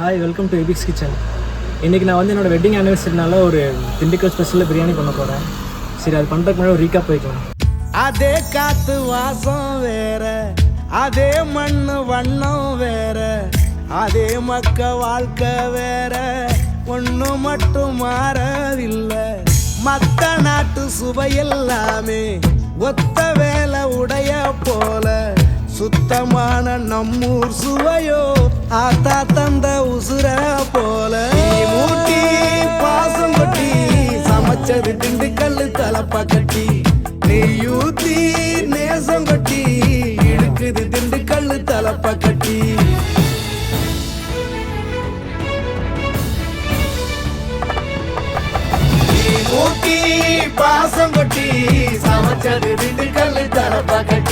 Hi welcome to Epix kitchen இன்றைக்கி நான் வந்து என்னோடய வெட்டிங் ஆனிவர்சரினால ஒரு திண்டுக்கல் ஸ்பெஷலில் பிரியாணி பண்ண போகிறேன் சரி அது பண்ணுறதுக்கு முன்னாடி ஒரு ரீகாப் போய்க்கலாம். அதே காத்து வாசம் வேற அதே மண் வண்ணம் வேற அதே மக்க வாழ்க்கை வேற. ஒன்று மட்டும் மாறவில்லை. மற்ற நாட்டு சுவையெல்லாமே ஒத்த வேலை உடைய போ சுத்தமான நம்மூர் சுவையோ ஆத்தா தந்த உசுர போல. மூட்டி பாசம் கொட்டி சமைச்சது திண்டுக்கல் தலப்பா கட்டி. நெய்யூத்தி நேசம் கொட்டி இழுக்குது திண்டுக்கல் தலப்பா கட்டி. பாசம் கொட்டி சமைச்சது திண்டுக்கல் தலப்பா கட்டி.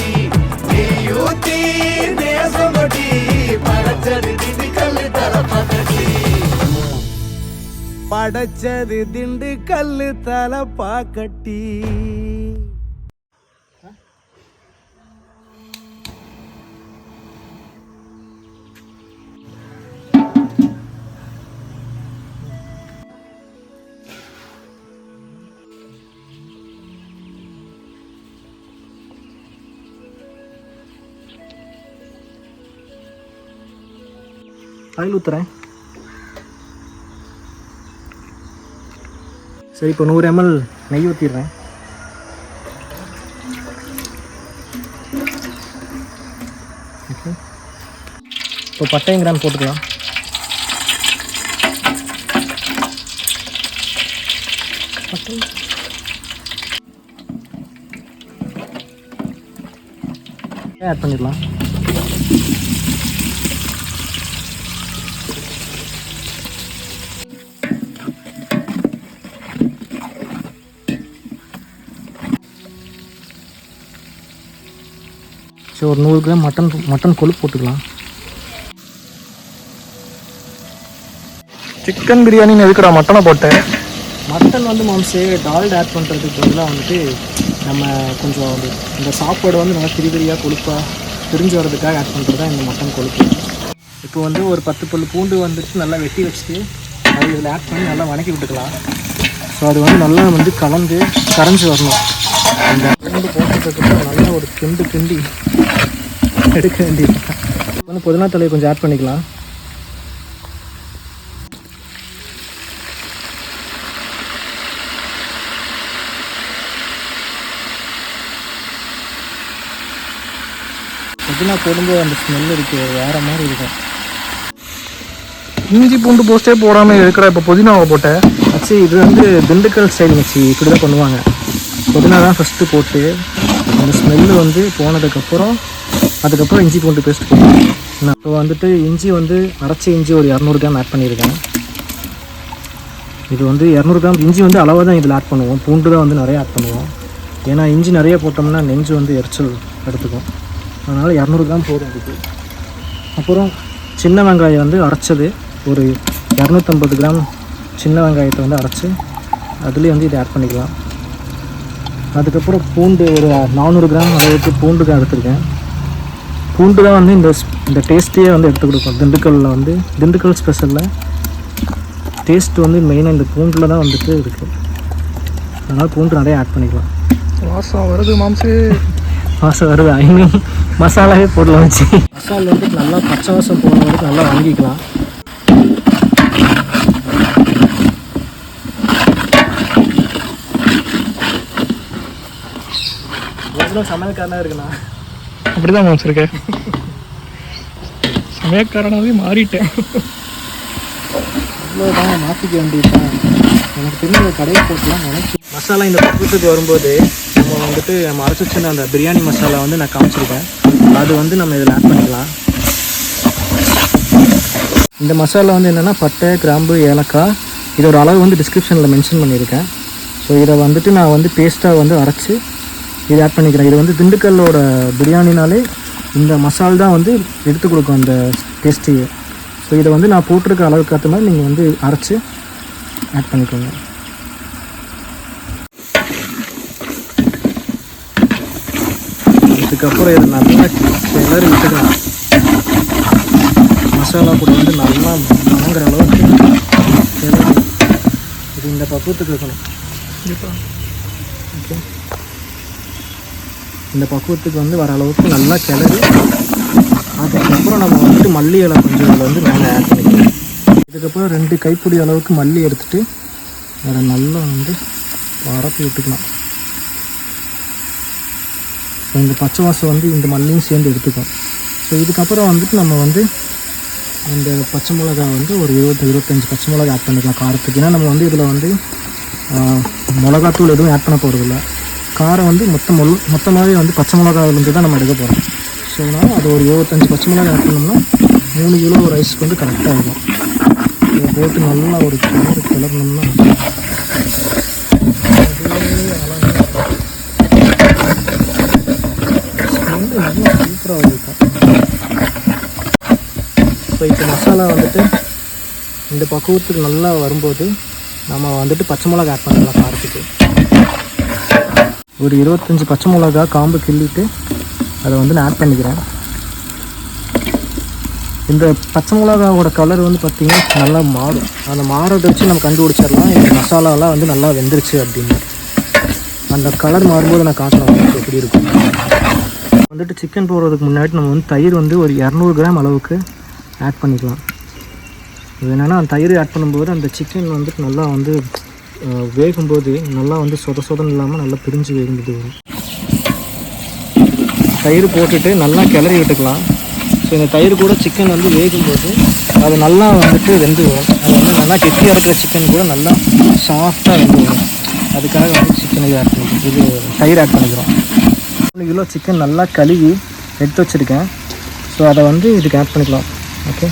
அடைச்சது திண்டு கல்லு தலப்பா கட்டி. ஆயில் ஊற்றுறேன் சரி இப்போ நூறு எம்எல் நெய் ஊற்றிடுறேன் ஓகே இப்போ பட்டையும் கிராம் போட்டுக்கலாம். பட்டை ஆட் பண்ணிடலாம். சரி ஒரு நூறு கிராம் மட்டன் மட்டன் கொழுப்பு போட்டுக்கலாம். சிக்கன் பிரியாணின்னு எதுக்குடா மட்டனை போட்டேன் மட்டன் வந்து மாம்சே டால்ட் ஆட் பண்ணுறதுக்கு பதிலாக வந்துட்டு நம்ம கொஞ்சம் வந்து இந்த சாப்பாடு வந்து நல்லா திரி திரியாக கொழுப்பாக பிரிஞ்சு வர்றதுக்காக ஆட் பண்ணுறது தான் இந்த மட்டன் கொழுப்பு. இப்போ வந்து ஒரு பத்து பல்லு பூண்டு வந்துட்டு நல்லா வெட்டி வச்சுட்டு அது இதில் ஆட் பண்ணி நல்லா வணக்கி விட்டுக்கலாம். ஸோ அது வந்து நல்லா வந்து கலந்து கரைஞ்சி வரணும். ரெண்டு போட்டதுக்கப்புறம் நல்லா ஒரு கிண்டு கிண்டி எடுக்க வேண்டியது. வந்து புதினா தலையை கொஞ்சம் ஆட் பண்ணிக்கலாம். புதினா போடும்போது அந்த ஸ்மெல் இருக்கு வேற மாதிரி இருக்கும். இஞ்சி பூண்டு போஸ்டே போடாம இருக்கிற இப்போ புதினாவை போட்டேன் ஆச்சு இது வந்து திண்டுக்கல் ஸ்டைல் வச்சு இப்படி தான் பண்ணுவாங்க. புதினா தான் ஃபஸ்ட்டு போட்டு அந்த ஸ்மெல்லு வந்து போனதுக்கப்புறம் அதுக்கப்புறம் இஞ்சி பூண்டு பேஸ்ட் போட்டேன் நான் இப்போ வந்துட்டு இஞ்சி வந்து அரைச்ச இஞ்சி ஒரு இரநூறு கிராம் ஆட் பண்ணியிருக்கேன். இது வந்து இரநூறு கிராம் இஞ்சி வந்து அளவாக தான் இதில் ஆட் பண்ணுவோம். பூண்டு தான் வந்து நிறைய ஆட் பண்ணுவோம். ஏன்னா இஞ்சி நிறைய போட்டோம்னா நெஞ்சு வந்து எரிச்சல் எடுத்துக்கும். அதனால் இரநூறு கிராம் போதும் இதுக்கு. அப்புறம் சின்ன வெங்காயம் வந்து அரைச்சது. ஒரு இரநூத்தம்பது கிராம் சின்ன வெங்காயத்தை வந்து அரைச்சி அதுலேயே வந்து இதை ஆட் பண்ணிக்கலாம். அதுக்கப்புறம் பூண்டு ஒரு நானூறு கிராம் அளவுக்கு பூண்டு தான் எடுத்திருக்கேன். பூண்டு தான் வந்து இந்த இந்த டேஸ்ட்டையே வந்து எடுத்து கொடுக்கும். திண்டுக்கல்லில் வந்து திண்டுக்கல் ஸ்பெஷலில் டேஸ்ட் வந்து மெயினாக இந்த பூண்டில் தான் வந்துட்டு இருக்குது அதனால் பூண்டு நிறைய ஆட் பண்ணிக்கலாம். வாசம் வருது மாம்சு. வாசம் வருது. இன்னும் மசாலாவே போடலாம். வச்சு மசாலா வந்து நல்லா பச்சை வாசம் போன வரைக்கும் நல்லா வாங்கிக்கலாம். எவ்வளோ சமையல்காரனாக இருக்குண்ணா. அப்படிதான் மாம்ஸ் இருக்க சமயக்காரனாவே மாறிட்டேன். இவ்வளோதான் மாற்றிக்க வேண்டியதுதான். எனக்கு தெரிஞ்ச கடையை போட்டுலாம் நினைச்சு. மசாலா இந்த பக்குவத்துக்கு வரும்போது நம்ம வந்துட்டு நம்ம அரைச்சி வச்சிருந்த அந்த பிரியாணி மசாலா வந்து நான் காமிச்சிருக்கேன் அது வந்து நம்ம இதில் ஆட் பண்ணிக்கலாம். இந்த மசாலா வந்து என்னென்னா பட்டை கிராம்பு ஏலக்காய் இதோட அளவு வந்து டிஸ்கிரிப்ஷனில் மென்ஷன் பண்ணியிருக்கேன். ஸோ இதை வந்துட்டு நான் வந்து பேஸ்ட்டாக வந்து அரைச்சி இதை ஆட் பண்ணிக்கிறேன். இது வந்து திண்டுக்கல்லோட பிரியாணினாலே இந்த மசால் தான் வந்து எடுத்து கொடுக்கும் அந்த டேஸ்ட்டையே ஸோ இதை வந்து நான் போட்டிருக்க அளவுக்கு ஏற்ற மாதிரி நீங்கள் வந்து அரைச்சி ஆட் பண்ணிக்கோங்க. இதுக்கப்புறம் இதை நல்லா கிளறி விட்டுக்கலாம். மசாலா கூட வந்து நல்லா வேணுங்கிற அளவுக்கு இது இந்த பக்குவத்துக்கு இருக்கணும் ஓகே இந்த பக்குவத்துக்கு வந்து வர அளவுக்கு நல்லா கிளறி அதுக்கப்புறம் நம்ம வந்துட்டு மல்லி இலை கொஞ்சம் இதில் வந்து மேலே ஆட் பண்ணிக்கலாம். இதுக்கப்புறம் ரெண்டு கைப்பிடி அளவுக்கு மல்லி எடுத்துட்டு அதை நல்லா வந்து பரப்பி விட்டுக்கலாம். ஸோ இந்த பச்சை வாசம் வந்து இந்த மல்லியும் சேர்ந்து எடுத்துக்கும் ஸோ இதுக்கப்புறம் வந்துட்டு நம்ம வந்து இந்த பச்சை மிளகா வந்து ஒரு இருபத்தி இருபத்தஞ்சி பச்சை மிளகா ஆட் பண்ணிக்கலாம். காரத்துக்கு. ஏன்னா நம்ம வந்து இதில் வந்து மிளகாத்தூள் எதுவும் ஆட் பண்ண போகிறதில்ல காரம் வந்து மொத்தம் மொத்தமாகவே வந்து பச்சை மிளகாவிலேருந்து தான் நம்ம எடுக்க போகிறோம் ஸோ அதனால் அது ஒரு இருபத்தஞ்சி பச்சை மிளகா ஆட் பண்ணோம்னா மூணு கிலோ ரைஸ்க்கு வந்து கரெக்டாக இருக்கும். இதை போட்டு நல்லா ஒரு கிளறு கிளறணும்னா வந்து நல்லா சூப்பராக இருக்கும் இப்போ இப்போ மசாலா வந்துட்டு இந்த பக்குவத்துக்கு நல்லா வரும்போது நம்ம வந்துட்டு பச்சை மிளகா ஆட் பண்ணலாம் காரத்துக்கு. ஒரு இருபத்தஞ்சி பச்சை மிளகா காம்பு கிள்ளிட்டு அதை வந்து நான் ஆட் பண்ணிக்கிறேன். இந்த பச்சை மிளகாவோட கலர் வந்து பார்த்திங்கன்னா நல்லா மாறும். அந்த மாறதை வச்சு நம்ம கண்டுபிடிச்சிடலாம். இந்த மசாலாலாம் வந்து நல்லா வெந்துருச்சு அப்படின்னு. அந்த கலர் மாறும்போது நான் காட்டுறேன் உங்களுக்கு எப்படி இருக்கும்? வந்துட்டு சிக்கன் போடுறதுக்கு முன்னாடி நம்ம வந்து தயிர் வந்து ஒரு இரநூறு கிராம் அளவுக்கு ஆட் பண்ணிக்கலாம். இது என்னென்னா அந்த தயிர் ஆட் பண்ணும்போது அந்த சிக்கன் வந்துட்டு நல்லா வந்து வேகும்போது நல்லா வந்து சொத சொதன் இல்லாமல் நல்லா பிரிஞ்சு வேகும்போது வரும். தயிர் போட்டுட்டு நல்லா கிளறி விட்டுக்கலாம். ஸோ இந்த தயிர் கூட சிக்கன் வந்து வேகும்போது அது நல்லா வந்துட்டு வெந்து வரும். அது வந்து நல்லா கெட்டியாக இருக்கிற சிக்கன் கூட நல்லா சாஃப்டாக வெந்து வரும். அதுக்காக வந்து சிக்கன் இது ஆட் பண்ணிக்கிறோம். இது தயிர் ஆட் பண்ணிக்கிறோம். மூணு கிலோ சிக்கன் நல்லா கழுவி எடுத்து வச்சுருக்கேன். ஸோ அதை வந்து இதுக்கு ஆட் பண்ணிக்கலாம். ஓகே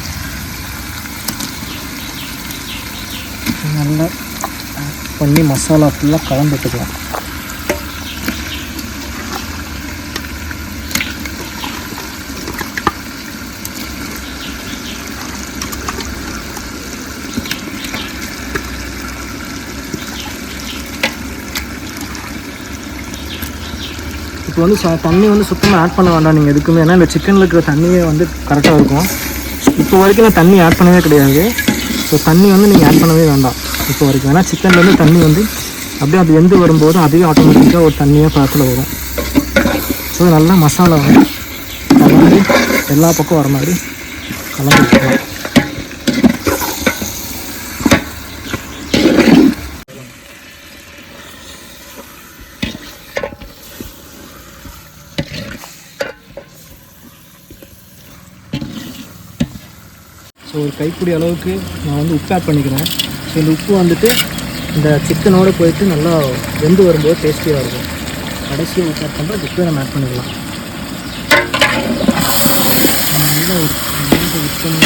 நல்லா பண்ணி மசாலா ஃபுல்லாக கலந்து இப்போ வந்து ச- தண்ணி வந்து சுத்தமாக ஆட் பண்ண வேண்டாம். நீங்கள் எதுக்குமே. ஏன்னா இந்த சிக்கனில் இருக்கிற தண்ணியே வந்து கரெக்டாக இருக்கும். இப்போ வரைக்கும் நான் தண்ணி ஆட் பண்ணவே கிடையாது. ஸோ தண்ணி வந்து நீங்கள் ஆட் பண்ணவே வேண்டாம். இப்போ வரைக்கும். ஏன்னா சிக்கன்லேருந்து தண்ணி வந்து அப்படியே அது வெந்து வரும்போது அதுவே ஆட்டோமேட்டிக்காக ஒரு தண்ணியாக பக்கத்தில் வரும். ஸோ நல்லா மசாலா வந்து கலந்து எல்லா பக்கம் வர மாதிரி கலந்து விட்டுக்கலாம் ஸோ ஒரு கைப்பிடி அளவுக்கு நான் வந்து உப்பு ஆட் பண்ணிக்கிறேன். ஸோ இந்த உப்பு வந்துட்டு இந்த சிக்கனோடு போயிட்டு நல்லா வெந்து வரும்போது டேஸ்டியாக இருக்கும். கடைசியாக உப்பு ஆட் பண்ணுறோம் உப்பே நம்ம ஆட் பண்ணிக்கலாம். நல்லா ஒரு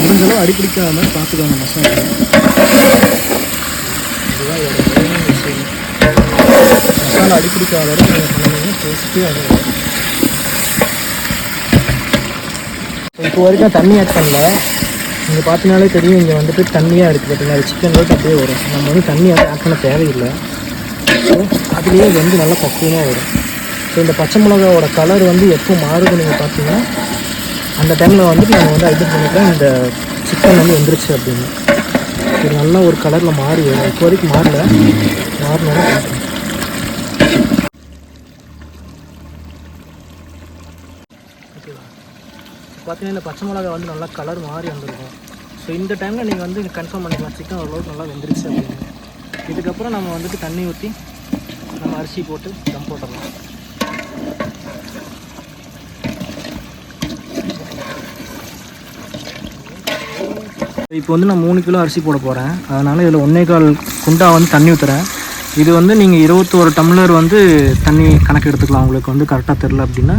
முடிஞ்சளவு அடிப்பிடிக்காம பார்த்துக்கோங்க மசாலா இதுதான் இதோட விஷயம் மசாலா அடிப்பிடிக்காத வரை நீங்கள் பண்ணீங்கன்னா டேஸ்ட்டே அது இப்போ வரைக்கும் தண்ணி ஆட் பண்ணல. நீங்கள் பார்த்தீங்கனாலே தெரியும் இங்கே வந்துட்டு தண்ணியாக இருக்குது பார்த்தீங்கன்னா அது சிக்கன் ரோட் அப்படியே வரும். நம்ம வந்து தண்ணி வந்து ஆட் பண்ண தேவையில்லை. ஸோ அதுலேயே வந்து நல்லா பக்குவமாக வரும். ஸோ இந்த பச்சை மிளகாவோட கலர் வந்து எப்போ மாறுது நீங்கள் பார்த்தீங்கன்னா அந்த டைமில் வந்துட்டு நம்ம வந்து ஐடென்ட் பண்ணிக்கலாம் இந்த சிக்கன் வந்து வந்துருச்சு அப்படின்னு. இது நல்ல ஒரு கலரில் மாறி வரும். இப்போ வரைக்கும் மாறல. மாறினா பார்த்தீங்கன்னா இந்த பச்சை மிளகா வந்து நல்லா கலர் மாறி வந்திருக்கும். ஸோ இந்த டைமில் நீங்கள் வந்து கன்ஃபார்ம் பண்ணிக்கலாம். சிக்கன் ஓரளவுக்கு நல்லா வெந்துருச்சு அப்படின்னு. இதுக்கப்புறம் நம்ம வந்துட்டு தண்ணி ஊற்றி நம்ம அரிசி போட்டு தம் போட்டுடலாம். இப்போ வந்து நான் மூணு கிலோ அரிசி போட போகிறேன் அதனால் இதில் ஒன்றே கால் குண்டா வந்து தண்ணி ஊற்றுறேன் இது வந்து நீங்கள் இருபத்தோரு டம்ளர் வந்து தண்ணி கணக்கு எடுத்துக்கலாம். உங்களுக்கு வந்து கரெக்டாக தெரில அப்படின்னா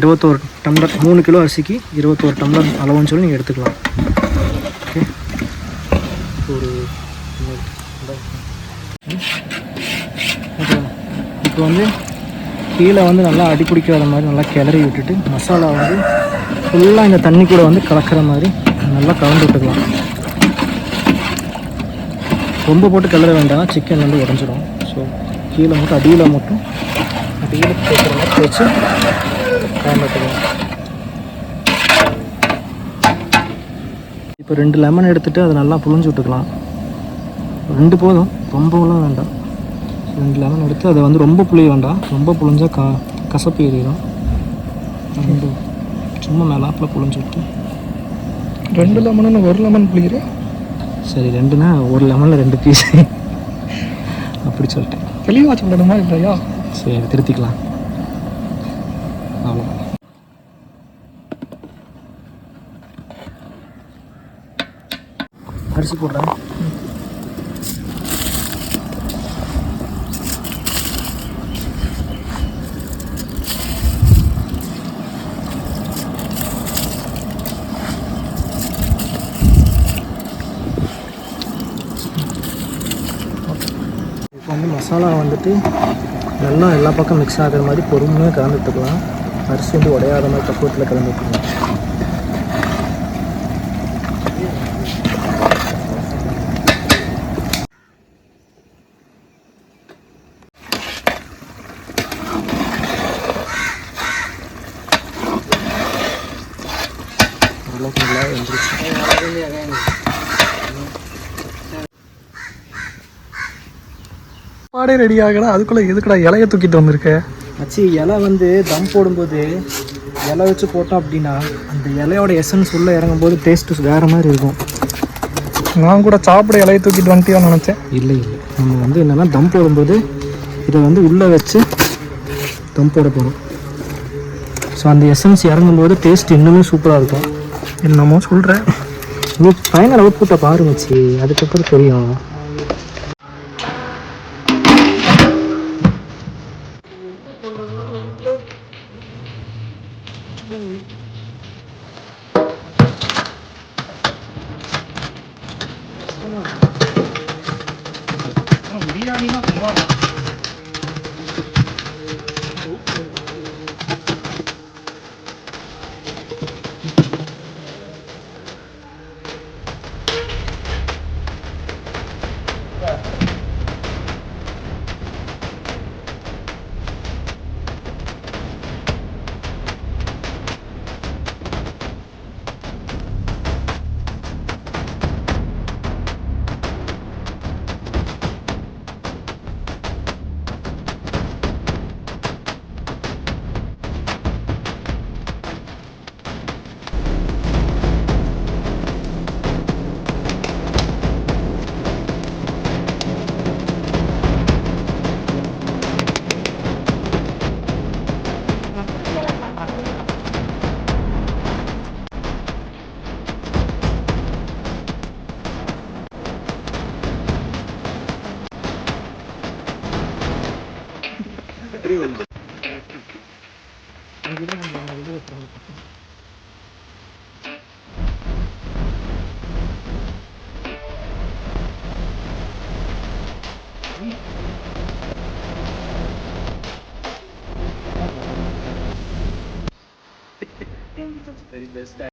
இருபத்தோரு டம்ளர் மூணு கிலோ அரிசிக்கு இருபத்தோரு டம்ளர் அளவுன்னு சொல்லி நீங்கள் எடுத்துக்கலாம். ஓகே? ஒரு ஓகே இப்போ வந்து கீழே வந்து நல்லா அடி பிடிக்காத மாதிரி நல்லா கிளறி விட்டுட்டு மசாலா வந்து ஃபுல்லாக இந்த தண்ணி கூட வந்து கலக்கிற மாதிரி நல்லா கலந்து விட்டுக்கலாம். ரொம்ப போட்டு கிளற வேண்டாம் சிக்கன் வந்து உடஞ்சிடும் ஸோ கீழே மட்டும் அடியில் மட்டும் அடியில் வச்சு மாதிரி இப்போ ரெண்டு லெமன் எடுத்துகிட்டு அதை நல்லா புழிஞ்சு விட்டுக்கலாம். ரெண்டு போதும் ரொம்பலாம் வேண்டாம். ரெண்டு லெமன் எடுத்து அதை வந்து ரொம்ப புளிய வேண்டாம். ரொம்ப புழிஞ்சால் க கசப்பு ஏறிடும். ரெண்டு சும்மா மேலாப்பில் புழிஞ்சு விட்டு. ரெண்டு லெமனு ஒரு லெமன் புளிக்கிறேன் சரி ரெண்டுனா ஒரு லெமனில் ரெண்டு பீஸ் அப்படி சொல்லிட்டேன். தெளிவாக சொல்லணுமா இல்லையா? சரி திருத்திக்கலாம். அவ்வளோ அரிசி போடுறேன் இப்போ வந்து மசாலா வந்துட்டு நல்லா எல்லா பக்கம் மிக்ஸ் ஆகிற மாதிரி பொறுமையாக கலந்துட்டுக்கலாம். அரிசி வந்து உடையாத மாதிரி பக்குவத்தில் கலந்துட்டுக்கலாம் ஓரளவுக்கு நல்லா வெந்துருச்சு பாடே ரெடி ஆகலாம் அதுக்குள்ளே எதுக்குடா இலைய தூக்கிட்டு வந்திருக்க? ஆச்சு இலை வந்து தம் போடும்போது இலை வச்சு போட்டோம் அப்படின்னா அந்த இலையோட எசன்ஸ் உள்ளே இறங்கும்போது டேஸ்ட்டு வேறு மாதிரி இருக்கும். நான் கூட சாப்பிட இலைய தூக்கிட்டு வந்துட்டியோன்னு நினச்சேன். இல்லை இல்லை. நம்ம வந்து என்னென்னா தம் போடும்போது இதை வந்து உள்ளே வச்சு தம் போட போகிறோம் ஸோ அந்த எசன்ஸ் இறங்கும்போது டேஸ்ட் இன்னுமே சூப்பராக இருக்கும். என்னமோ சொல்கிறேன் நீ ஃபைனல் அவுட்புட்டை பாரு மச்சி. அதுக்கப்புறம் தெரியும். triunfo.